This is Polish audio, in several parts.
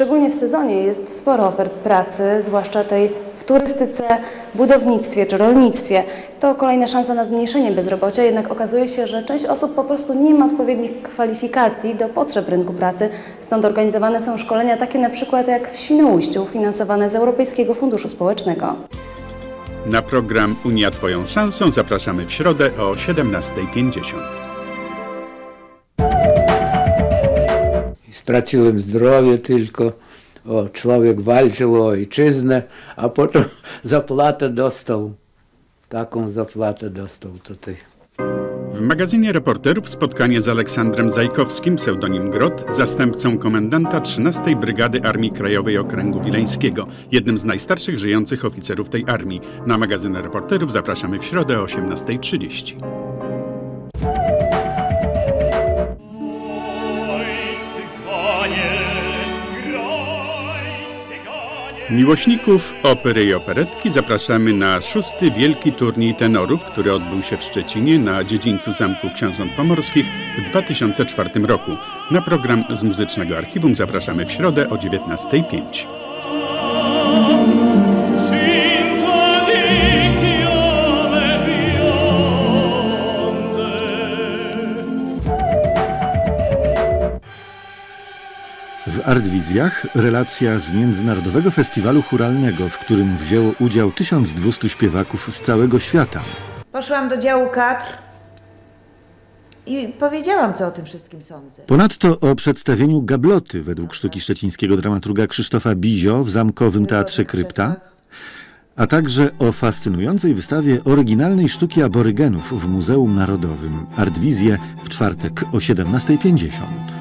Szczególnie w sezonie jest sporo ofert pracy, zwłaszcza tej w turystyce, budownictwie czy rolnictwie. To kolejna szansa na zmniejszenie bezrobocia, jednak okazuje się, że część osób po prostu nie ma odpowiednich kwalifikacji do potrzeb rynku pracy. Stąd organizowane są szkolenia takie na przykład jak w Świnoujściu, finansowane z Europejskiego Funduszu Społecznego. Na program Unia Twoją szansą zapraszamy w środę o 17.50. Straciłem zdrowie tylko. O, człowiek walczył o ojczyznę, a potem zapłatę dostał. Taką zapłatę dostał tutaj. W magazynie reporterów spotkanie z Aleksandrem Zajkowskim, pseudonim Grot, zastępcą komendanta 13 Brygady Armii Krajowej Okręgu Wileńskiego, jednym z najstarszych żyjących oficerów tej armii. Na magazyn reporterów zapraszamy w środę o 18.30. Miłośników opery i operetki zapraszamy na szósty wielki turniej tenorów, który odbył się w Szczecinie na dziedzińcu Zamku Książąt Pomorskich w 2004 roku. Na program z Muzycznego Archiwum zapraszamy w środę o 19.05. W Artwizjach relacja z Międzynarodowego Festiwalu Churalnego, w którym wzięło udział 1200 śpiewaków z całego świata. Poszłam do działu kadr i powiedziałam, co o tym wszystkim sądzę. Ponadto o przedstawieniu Gabloty według sztuki szczecińskiego dramaturga Krzysztofa Bizio w Zamkowym Teatrze Krypta, a także o fascynującej wystawie oryginalnej sztuki aborygenów w Muzeum Narodowym Artwizje w czwartek o 17.50.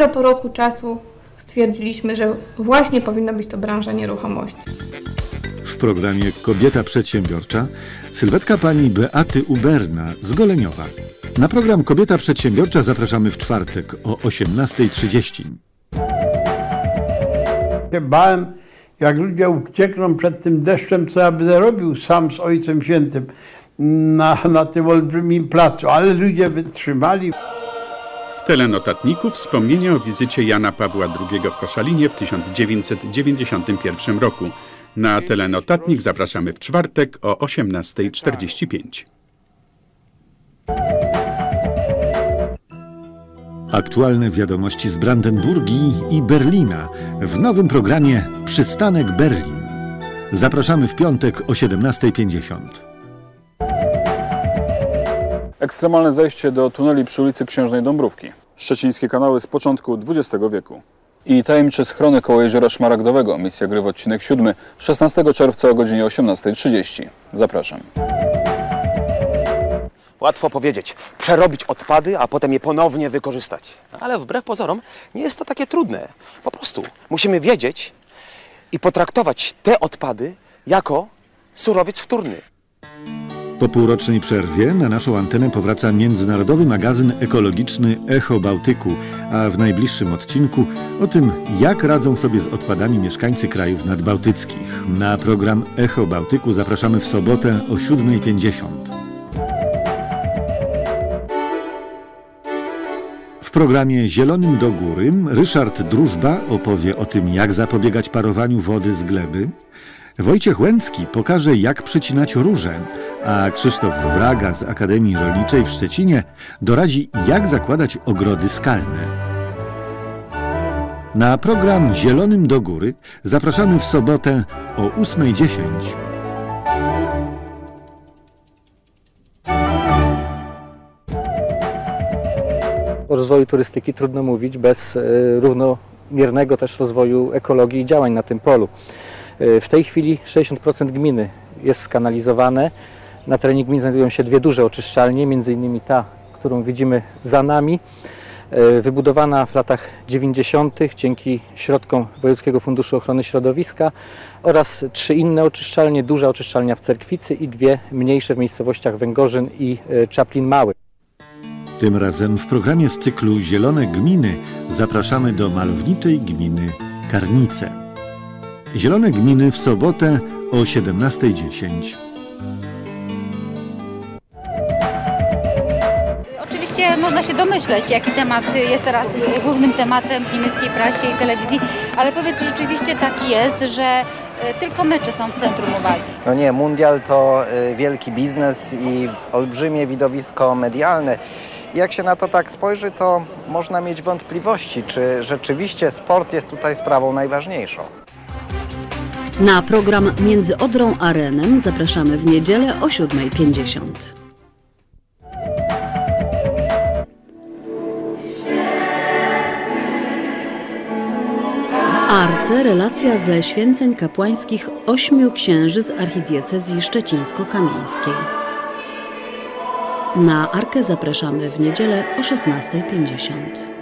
Dopiero po roku czasu stwierdziliśmy, że właśnie powinna być to branża nieruchomości. W programie Kobieta Przedsiębiorcza sylwetka pani Beaty Uberna z Goleniowa. Na program Kobieta Przedsiębiorcza zapraszamy w czwartek o 18.30. się bałem, jak ludzie uciekną przed tym deszczem, co ja będę robił sam z Ojcem Świętym na, na tym olbrzymim placu. Ale ludzie wytrzymali. Telenotatniku wspomnienia o wizycie Jana Pawła II w Koszalinie w 1991 roku. Na telenotatnik zapraszamy w czwartek o 18.45. Aktualne wiadomości z Brandenburgii i Berlina w nowym programie Przystanek Berlin. Zapraszamy w piątek o 17.50. Ekstremalne zejście do tuneli przy ulicy Księżnej Dąbrówki. Szczecińskie kanały z początku XX wieku. I tajemnicze schrony koło Jeziora Szmaragdowego. Misja gry w odcinek 7. 16 czerwca o godzinie 18.30. Zapraszam. Łatwo powiedzieć, przerobić odpady, a potem je ponownie wykorzystać. Ale wbrew pozorom nie jest to takie trudne. Po prostu musimy wiedzieć i potraktować te odpady jako surowiec wtórny. Po półrocznej przerwie na naszą antenę powraca międzynarodowy magazyn ekologiczny Echo Bałtyku, a w najbliższym odcinku o tym, jak radzą sobie z odpadami mieszkańcy krajów nadbałtyckich. Na program Echo Bałtyku zapraszamy w sobotę o 7.50. W programie Zielonym do Góry Ryszard Drużba opowie o tym, jak zapobiegać parowaniu wody z gleby. Wojciech Łęcki pokaże, jak przycinać róże, a Krzysztof Wraga z Akademii Rolniczej w Szczecinie doradzi, jak zakładać ogrody skalne. Na program Zielonym do Góry zapraszamy w sobotę o 8.10. O rozwoju turystyki trudno mówić bez e, równomiernego też rozwoju ekologii i działań na tym polu. W tej chwili 60% gminy jest skanalizowane. Na terenie gminy znajdują się dwie duże oczyszczalnie, między innymi ta, którą widzimy za nami, e, wybudowana w latach 90. dzięki środkom Wojewódzkiego Funduszu Ochrony Środowiska oraz trzy inne oczyszczalnie, duża oczyszczalnia w Cerkwicy i dwie mniejsze w miejscowościach Węgorzyn i e, Czaplin Mały. Tym razem w programie z cyklu Zielone Gminy zapraszamy do malowniczej gminy Karnice. Zielone Gminy w sobotę o 17.10. oczywiście można się domyśleć, jaki temat jest teraz głównym tematem w niemieckiej prasie i telewizji, ale powiedz, czy rzeczywiście tak jest, że e, tylko mecze są w centrum uwagi. No nie, mundial to y, wielki biznes i olbrzymie widowisko medialne. Jak się na to tak spojrzy, to można mieć wątpliwości, czy rzeczywiście sport jest tutaj sprawą najważniejszą. Na program Między Odrą a Renem zapraszamy w niedzielę o 7.50. W Arce relacja ze święceń kapłańskich ośmiu księży z archidiecezji szczecińsko-kamieńskiej. Na Arkę zapraszamy w niedzielę o 16.50.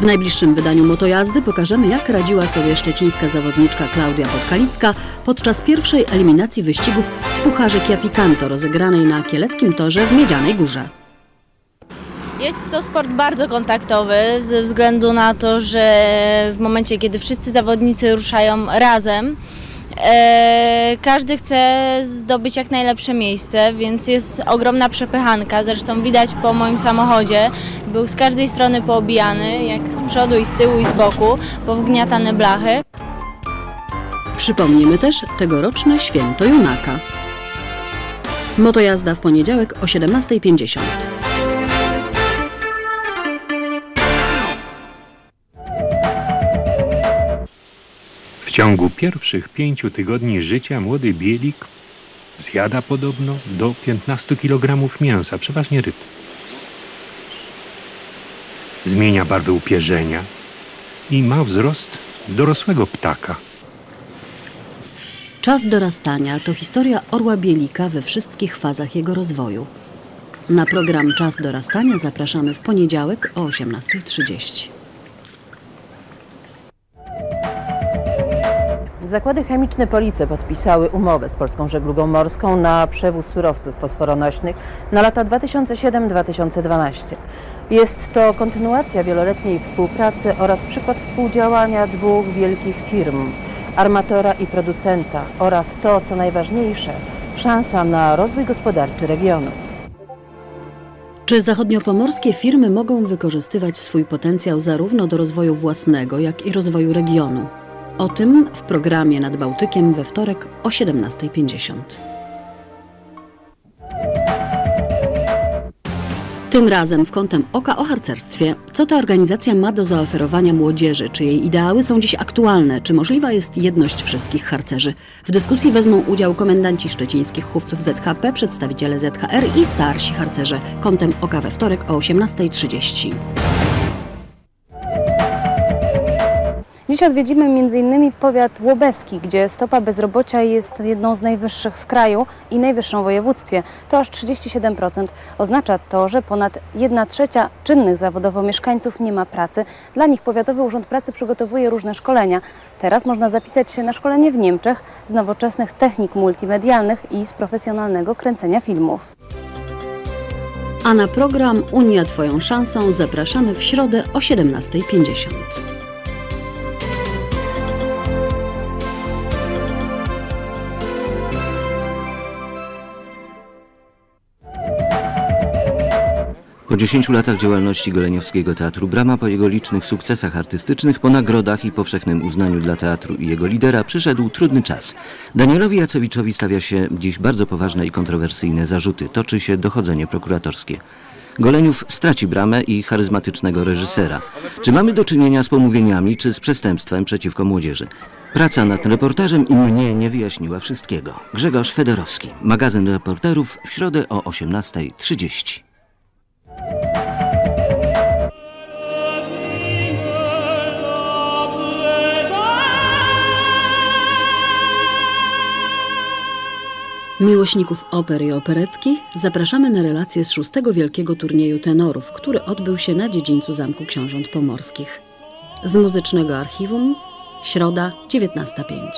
W najbliższym wydaniu Motojazdy pokażemy, jak radziła sobie szczecińska zawodniczka Klaudia Podkalicka podczas pierwszej eliminacji wyścigów w Pucharze Kia Picanto rozegranej na Kieleckim Torze w Miedzianej Górze. Jest to sport bardzo kontaktowy ze względu na to, że w momencie, kiedy wszyscy zawodnicy ruszają razem, e, każdy chce zdobyć jak najlepsze miejsce, więc jest ogromna przepychanka. Zresztą widać po moim samochodzie, był z każdej strony poobijany, jak z przodu i z tyłu i z boku, powgniatane blachy. Przypomnimy też tegoroczne święto Junaka. Motojazda w poniedziałek o 17.50. ciągu pierwszych pięciu tygodni życia młody bielik zjada podobno do 15 kg mięsa, przeważnie ryb. Zmienia barwę upierzenia i ma wzrost dorosłego ptaka. Czas dorastania to historia orła bielika we wszystkich fazach jego rozwoju. Na program Czas dorastania zapraszamy w poniedziałek o 18.30. Zakłady chemiczne Police podpisały umowę z Polską Żeglugą Morską na przewóz surowców fosforonośnych na lata 2007-2012. Jest to kontynuacja wieloletniej współpracy oraz przykład współdziałania dwóch wielkich firm, armatora i producenta oraz to, co najważniejsze, szansa na rozwój gospodarczy regionu. Czy zachodniopomorskie firmy mogą wykorzystywać swój potencjał zarówno do rozwoju własnego, jak i rozwoju regionu? O tym w programie nad Bałtykiem we wtorek o 17.50. Tym razem w kątem oka o harcerstwie. Co ta organizacja ma do zaoferowania młodzieży? Czy jej ideały są dziś aktualne? Czy możliwa jest jedność wszystkich harcerzy? W dyskusji wezmą udział komendanci szczecińskich chówców ZHP, przedstawiciele ZHR i starsi harcerze. Kątem oka we wtorek o 18.30. Dziś odwiedzimy m.in. powiat łobeski, gdzie stopa bezrobocia jest jedną z najwyższych w kraju i najwyższą w województwie. To aż 37%. Oznacza to, że ponad 1 trzecia czynnych zawodowo mieszkańców nie ma pracy. Dla nich Powiatowy Urząd Pracy przygotowuje różne szkolenia. Teraz można zapisać się na szkolenie w Niemczech z nowoczesnych technik multimedialnych i z profesjonalnego kręcenia filmów. A na program Unia Twoją szansą zapraszamy w środę o 17.50. Po 10 latach działalności Goleniowskiego Teatru Brama, po jego licznych sukcesach artystycznych, po nagrodach i powszechnym uznaniu dla teatru i jego lidera, przyszedł trudny czas. Danielowi Jacewiczowi stawia się dziś bardzo poważne i kontrowersyjne zarzuty. Toczy się dochodzenie prokuratorskie. Goleniów straci bramę i charyzmatycznego reżysera. Czy mamy do czynienia z pomówieniami, czy z przestępstwem przeciwko młodzieży? Praca nad reportażem i mnie nie wyjaśniła wszystkiego. Grzegorz Federowski, magazyn reporterów w środę o 18.30. Miłośników opery i operetki zapraszamy na relację z szóstego wielkiego turnieju tenorów, który odbył się na dziedzińcu Zamku Książąt Pomorskich. Z muzycznego archiwum, środa 19.05.